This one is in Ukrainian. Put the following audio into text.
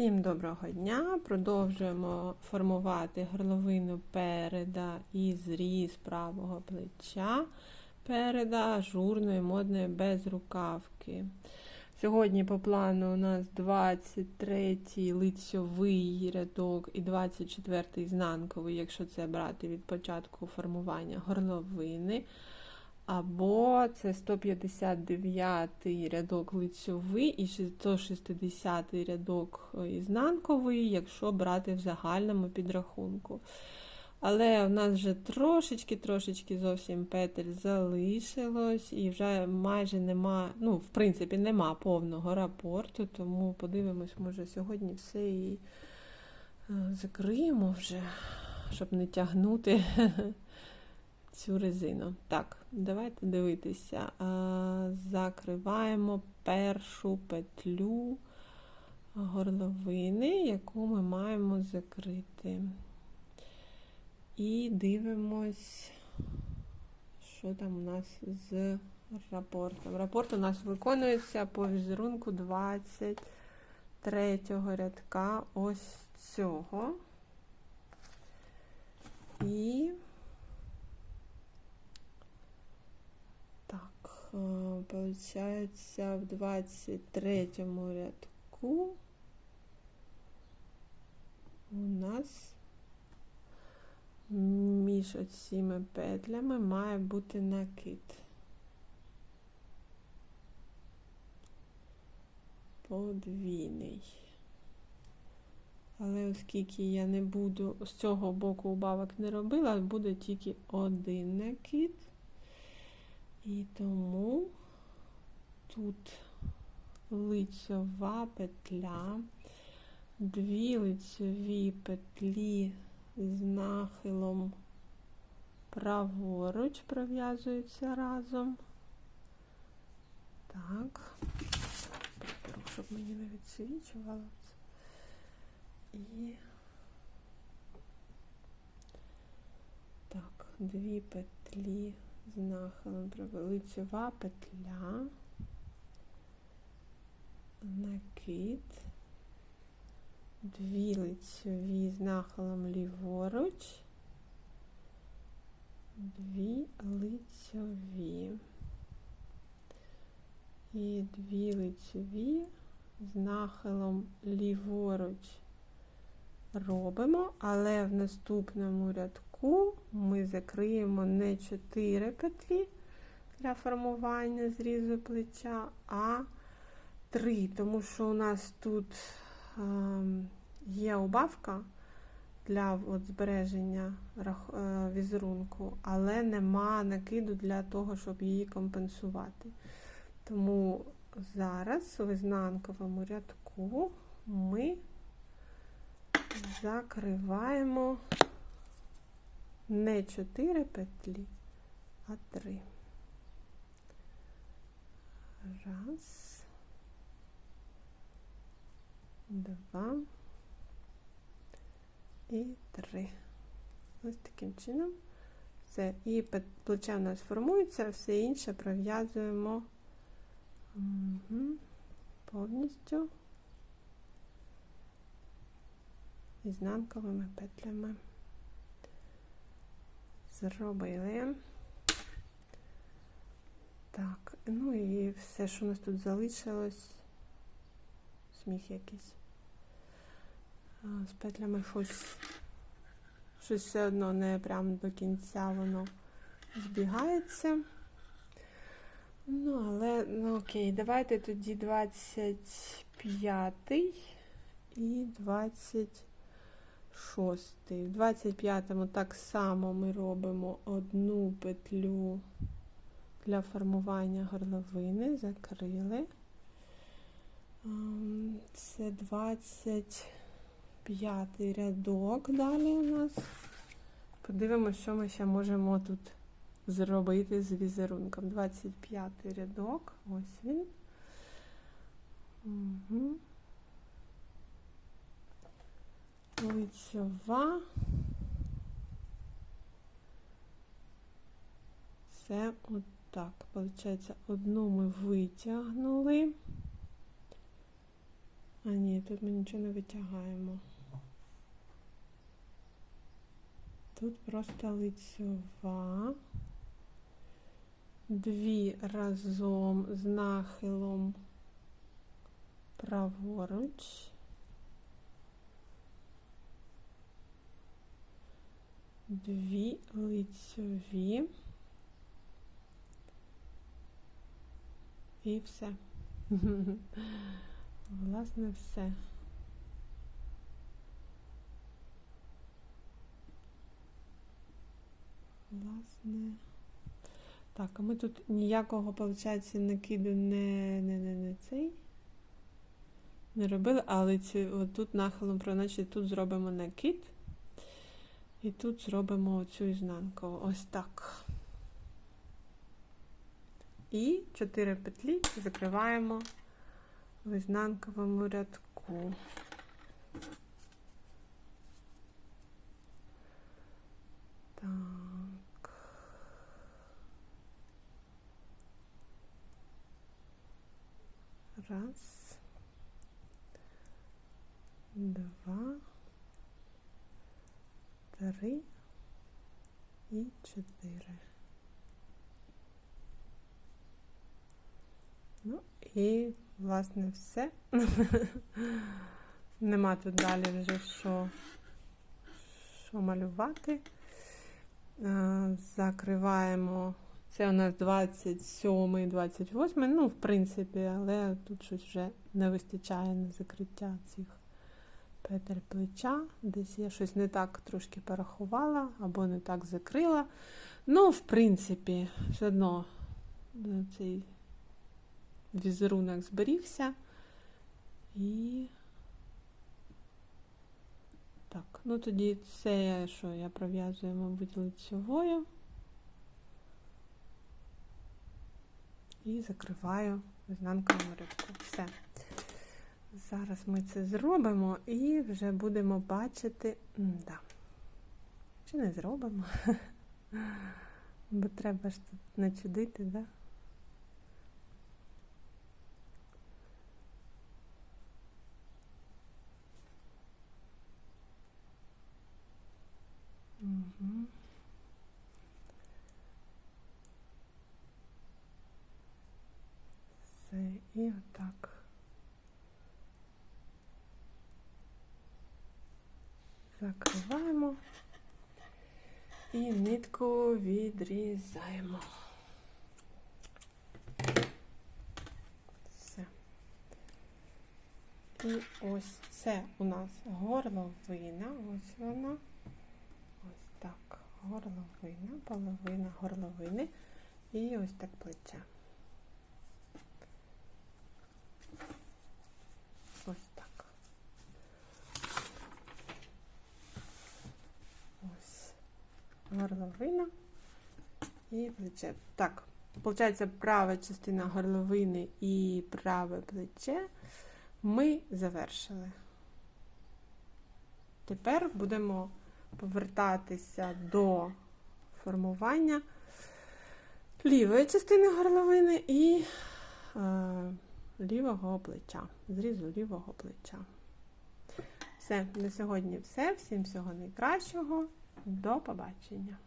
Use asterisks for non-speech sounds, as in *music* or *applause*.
Всім доброго дня! Продовжуємо формувати горловину переда і зріз правого плеча переда ажурної модної без рукавки. Сьогодні по плану у нас 23-й лицьовий рядок і 24-й знанковий, якщо це брати від початку формування горловини. Або це 159 рядок лицьовий і 160 рядок ізнанковий, якщо брати в загальному підрахунку. Але у нас вже трошечки-трошечки зовсім петель залишилось, і вже майже нема, ну, в принципі, нема повного рапорту, тому подивимось, може, сьогодні все і закриємо вже, щоб не тягнути *laughs* цю резину. Так, давайте дивитися. Закриваємо першу петлю горловини, яку ми маємо закрити. І дивимось, що там у нас з рапортом. Рапорт у нас виконується по візерунку 23 рядка ось цього. І получается в 23 рядку у нас між цими петлями має бути накид. Подвійний. Але оскільки я не буду з цього боку убавок не робила, буде тільки один накид. І тому тут лицьова петля, дві лицьові петлі з нахилом праворуч пров'язуються разом. Так, щоб мені не відсвічувало. І так, дві петлі з нахилом лицьова петля, накид, дві лицьові з нахилом ліворуч, дві лицьові і дві лицьові з нахилом ліворуч робимо, але в наступному рядку ми закриємо не 4 петлі для формування зрізу плеча, а 3, тому що у нас тут е, є убавка для от, збереження е, візерунку, але нема накиду для того, щоб її компенсувати. Тому зараз в ізнанковому рядку ми закриваємо не 4 петлі, а 3. Раз, два і три. Ось таким чином. Все. І плече у нас формується, все інше пров'язуємо угу. повністю ізнанковими петлями зробили. Так, ну і все, що у нас тут залишилось, сміх якийсь. З петлями щось, щось все одно не прямо до кінця воно збігається. Ну, але, ну окей, давайте тоді 25 і 20 шостий. В 25-му так само ми робимо одну петлю для формування горловини, закрили. Ем, це 25 рядок далі у нас. Подивимося, що ми ще можемо тут зробити з візерунком. 25 рядок, ось він. Угу. Лицьова. Це отак. Получається, одну ми витягнули. А ні, тут ми нічого не витягаємо. Тут просто лицьова. Дві разом з нахилом праворуч. Дві лицьові. І все. *laughs* Власне, все. Власне. Так, а ми тут ніякого, виходить, накиду не, не, не, не цей. Не робили, але ці, тут нахилом проначе тут зробимо накид. І тут зробимо оцю ізнанку. Ось так. І 4 петлі закриваємо в ізнанковому рядку. Так. Раз. Два. Три. І чотири. Ну і, власне, все. *laughs* Нема тут далі вже що, що малювати. Закриваємо. Це у нас 27 28 ну, в принципі, але тут щось вже не вистачає на закриття цих петель плеча. Десь я щось не так трошки порахувала або не так закрила. Ну, в принципі, все одно е, цей візерунок зберігся. І так, ну тоді це, що я пров'язую, мабуть, лицьовою. І закриваю ізнанковому рядку. Все. Зараз ми це зробимо і вже будемо бачити. да. Чи не зробимо? *laughs* Бо треба ж тут начудити, так? Да? Угу. Все, і отак. Закриваємо і нитку відрізаємо. Все. І ось це у нас горловина, ось вона. Ось так, горловина, половина горловини і ось так плече. Ось так. Ось горловина і плече. Так, виходить, права частина горловини і праве плече ми завершили. Тепер будемо повертатися до формування лівої частини горловини і е, лівого плеча, зрізу лівого плеча. Все, на сьогодні все. Всім всього найкращого. До побачення!